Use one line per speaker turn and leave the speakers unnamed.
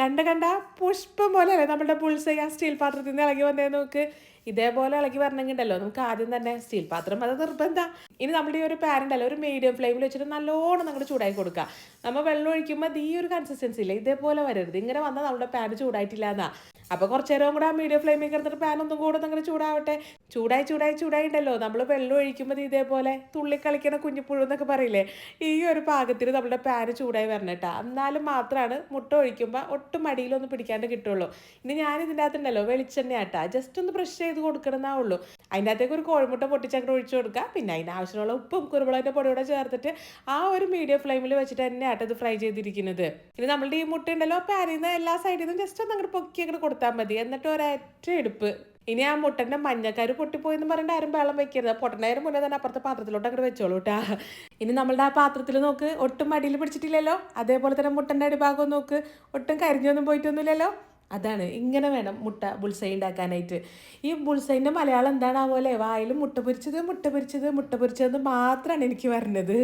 കണ്ട കണ്ട പുഷ്പം പോലെയല്ലേ നമ്മുടെ പുൾസൈ ആ സ്റ്റീൽ പാത്രത്തിൽ നിന്ന് ഇളകി വന്നേ നോക്ക്. ഇതേപോലെ ഇളകി വരണമെങ്കിണ്ടല്ലോ. നമുക്ക് ആദ്യം തന്നെ സ്റ്റീൽ പാത്രം. അത് നിർബന്ധം. ഇനി നമ്മുടെ ഈ ഒരു ഉണ്ടല്ലോ ഒരു മീഡിയം ഫ്ലെയിമിൽ വെച്ചിട്ട് നല്ലോണം നമ്മൾ ചൂടാക്കി കൊടുക്കുക നമ്മൾ വെള്ളം ഒഴിക്കുമ്പോൾ അത് ഈ ഒരു കൺസിസ്റ്റൻസി ഇല്ല. ഇതേപോലെ വരരുത്. ഇങ്ങനെ വന്നാൽ നമ്മുടെ പാൻ ചൂടായിട്ടില്ല എന്നാ അപ്പോൾ കുറച്ച് നേരം കൂടെ ആ മീഡിയം ഫ്ലെയിമിൽ കിടന്നിട്ട് പാൻ ഒന്നും കൂടെ നിങ്ങൾ ചൂടാവട്ടെ. ചൂടായി ചൂടായി ചൂടായി ഉണ്ടല്ലോ. നമ്മൾ വെള്ളം ഒഴിക്കുമ്പോൾ ഇതേപോലെ തുള്ളി കളിക്കണ കുഞ്ഞിപ്പുഴു എന്നൊക്കെ പറയില്ലേ? ഈ ഒരു പാകത്തിന് നമ്മുടെ പാൻ ചൂടായി വരണം കേട്ടോ എന്നാലും മാത്രമാണ് മുട്ട ഒഴിക്കുമ്പോൾ ഒട്ടും മടിയിലൊന്നും പിടിക്കാണ്ട് കിട്ടുള്ളൂ. ഇനി ഞാൻ ഇതിന്റെ അകത്തുണ്ടല്ലോ വെളിച്ചെണ്ണ ആട്ടാ ജസ്റ്റ് ഒന്ന് ബ്രഷ് ചെയ്ത് കൊടുക്കണമെന്നേ ഉള്ളൂ അതിന്റെ അകത്തേക്ക് ഒരു കോഴിമുട്ട പൊട്ടിച്ചങ്ങോട്ട് ഒഴിച്ചു കൊടുക്കുക പിന്നെ അതിന് ആവശ്യമുള്ള ഉപ്പും കുരുമുളകിന്റെ പൊടിയോടെ ചേർത്തിട്ട് ആ ഒരു മീഡിയം ഫ്ലെയിമിൽ വെച്ചിട്ട് തന്നെ ആട്ടോ ഫ്രൈ ചെയ്തിരിക്കുന്നത്. ഇനി നമ്മളുടെ ഈ മുട്ട ഉണ്ടല്ലോ പാനിൽ നിന്ന് എല്ലാ സൈഡിൽ നിന്നും ജസ്റ്റ് ഒന്ന് അങ്ങോട്ട് പൊക്കി അങ്ങോട്ട് കൊടുത്താൽ മതി. എന്നിട്ട് ഒരറ്റ എടുപ്പ് ഇനി ആ മുട്ടന്റെ മഞ്ഞക്കാര് പൊട്ടിപ്പോയി എന്ന് പറഞ്ഞിട്ട് ആരും വെള്ളം വെക്കരുത്. പൊട്ടണേരം മുന്നേ തന്നെ അപ്പുറത്തെ പാത്രത്തിലോട്ട് അങ്ങോട്ട് വെച്ചോളൂ കേട്ടാ ഇനി നമ്മളുടെ ആ പാത്രത്തിൽ നോക്ക് ഒട്ടും മടിയിൽ പിടിച്ചിട്ടില്ലല്ലോ. അതേപോലെ തന്നെ മുട്ടന്റെ അടിഭാഗം നോക്ക് ഒട്ടും കരിഞ്ഞൊന്നും പോയിട്ടൊന്നുമില്ലല്ലോ. അതാണ്. ഇങ്ങനെ വേണം മുട്ട ബുൾസൈ ഉണ്ടാക്കാനായിട്ട്. ഈ ബുൾസൈന്റെ മലയാളം എന്താണാവോലെ വായിൽ മുട്ട പൊരിച്ചത് മുട്ട പൊരിച്ചത് മുട്ട പൊരിച്ചത് മാത്രമാണ് എനിക്ക് വരുന്നത്